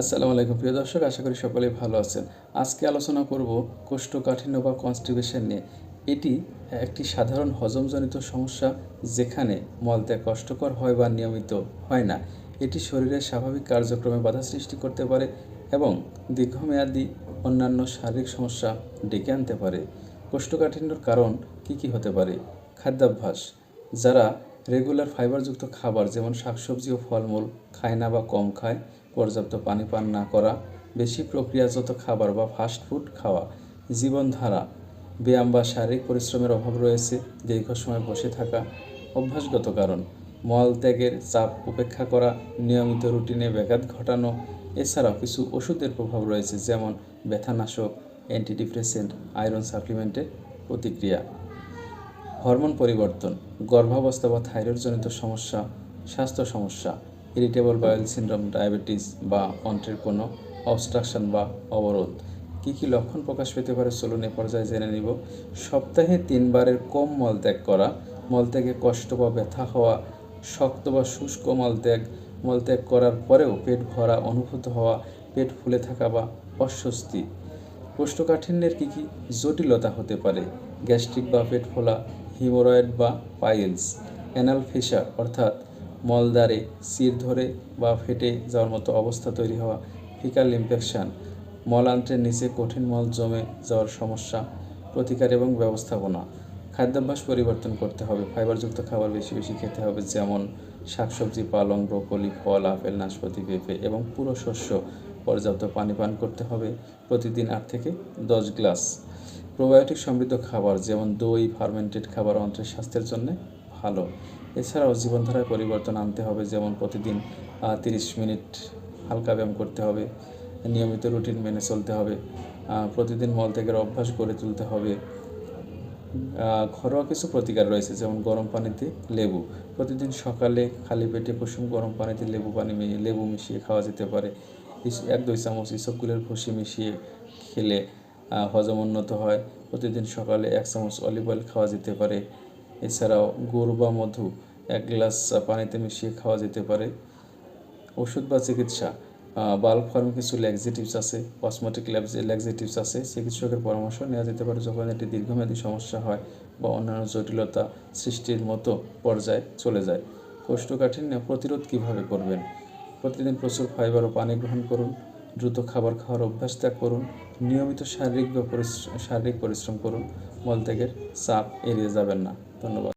আসসালামু আলাইকুম। প্রিয় দর্শক, আশা করি সকলেই ভালো আছেন। আজকে আলোচনা করব কোষ্ঠকাঠিন্য বা কনস্টিপেশন নিয়ে। এটি একটি সাধারণ হজমজনিত সমস্যা যেখানে মলত্যাগ কষ্টকর হয় বা নিয়মিত হয় না। এটি শরীরের স্বাভাবিক কার্যক্রমে বাধা সৃষ্টি করতে পারে এবং দীর্ঘমেয়াদী অন্যান্য শারীরিক সমস্যা ডেকে আনতে পারে। কোষ্ঠকাঠিন্যর কারণ কী কী হতে পারে? খাদ্যাভ্যাস। যারা রেগুলার ফাইবারযুক্ত খাবার যেমন শাকসবজি ও ফলমূল খায় না বা কম খায় পর্যাপ্ত পানি পান না করা, বেশি প্রক্রিয়াজাত খাবার বা ফাস্ট ফুড খাওয়া, জীবনধারা, ব্যায়াম বা শারীরিক পরিশ্রমের অভাব রয়েছে, দীর্ঘ সময় বসে থাকা, অভ্যাসগত কারণ, মল ত্যাগের চাপ উপেক্ষা করা, নিয়মিত রুটিনে ব্যাঘাত ঘটানো, এছাড়াও কিছু ওষুধের প্রভাব রয়েছে, যেমন ব্যথানাশক অ্যান্টিডিপ্রেসেন্ট আয়রন সাপ্লিমেন্টের প্রতিক্রিয়া। হরমোন পরিবর্তন, গর্ভাবস্থা বা থাইরয়েডজনিত সমস্যা, স্বাস্থ্য সমস্যা ইরিটেবল বায়োল সিনড্রোম ডায়াবেটিস বা অন্ত্রের কোনো অবস্ট্রাকশন বা অবরোধ। কী কী লক্ষণ প্রকাশ পেতে পারে চলুন পর্যায়ে জেনে নিব। সপ্তাহে তিনবারের কম মলত্যাগ করা মলত্যাগে কষ্ট বা ব্যথা হওয়া, শক্ত বা শুষ্ক মলত্যাগ মলত্যাগ করার পরেও পেট ভরা, অনুভূত হওয়া, পেট ফুলে থাকা বা অস্বস্তি। কোষ্ঠকাঠিন্যের কী কী জটিলতা হতে পারে? গ্যাস্ট্রিক বা পেট ফোলা, হিমোরয়েড বা পাইলস, অ্যানাল ফিসার অর্থাৎ মলদ্বারে সির ধরে বা ফেটে যাওয়ার মতো অবস্থা তৈরি হওয়া ফিকাল ইনফেকশন। মলান্ত্রের নিচে কঠিন মল জমে যাওয়ার সমস্যা, প্রতিকার এবং ব্যবস্থাপনা। খাদ্যাভ্যাস পরিবর্তন করতে হবে। ফাইবারযুক্ত খাবার বেশি বেশি খেতে হবে, যেমন শাকসবজি, পালং, ব্রোকলি, ফল, আপেল, নাশপাতি, পেঁপে এবং পুরো শস্য। পর্যাপ্ত পানি পান করতে হবে প্রতিদিন আট থেকে দশ গ্লাস। প্রোবায়োটিক সমৃদ্ধ খাবার, যেমন দই, ফার্মেন্টেড খাবার অন্ত্রের স্বাস্থ্যের জন্য ভালো। এছাড়াও জীবনধারায় পরিবর্তন আনতে হবে, যেমন প্রতিদিন তিরিশ মিনিট হালকা ব্যায়াম করতে হবে, নিয়মিত রুটিন মেনে চলতে হবে প্রতিদিন মলত্যাগের অভ্যাস গড়ে তুলতে হবে। ঘরোয়া কিছু প্রতিকার রয়েছে, যেমন গরম পানিতে লেবু। প্রতিদিন সকালে খালি পেটে কুসুম গরম পানিতে লেবু পানি লেবু মিশিয়ে খাওয়া যেতে পারে। এক দুই চামচ ইসবগুলের ভুসি মিশিয়ে খেলে হজম উন্নত হয়। প্রতিদিন সকালে এক চামচ অলিভ অয়েল খাওয়া যেতে পারে। এছাড়াও গুড় বা মধু এক গ্লাস পানিতে মিশিয়ে খাওয়া যেতে পারে। ওষুধ বা চিকিৎসা বাল্ব ফার্মে কিছু ল্যাক্সেটিভস আছে কসমেটিক ল্যাক্সেটিভস আছে চিকিৎসকের পরামর্শ নেওয়া যেতে পারে যখন একটি দীর্ঘমেয়াদী সমস্যা হয় বা অন্যান্য জটিলতা সৃষ্টির মতো পর্যায়ে চলে যায়। কোষ্ঠকাঠিন্য প্রতিরোধ কীভাবে করবেন? প্রতিদিন প্রচুর ফাইবার ও পানি গ্রহণ করুন, দ্রুত খাবার খাওয়ার অভ্যাস ত্যাগ করুন, নিয়মিত শারীরিক বা শারীরিক পরিশ্রম করুন মলত্যাগের চাপ এড়িয়ে যাবেন না। ধন্যবাদ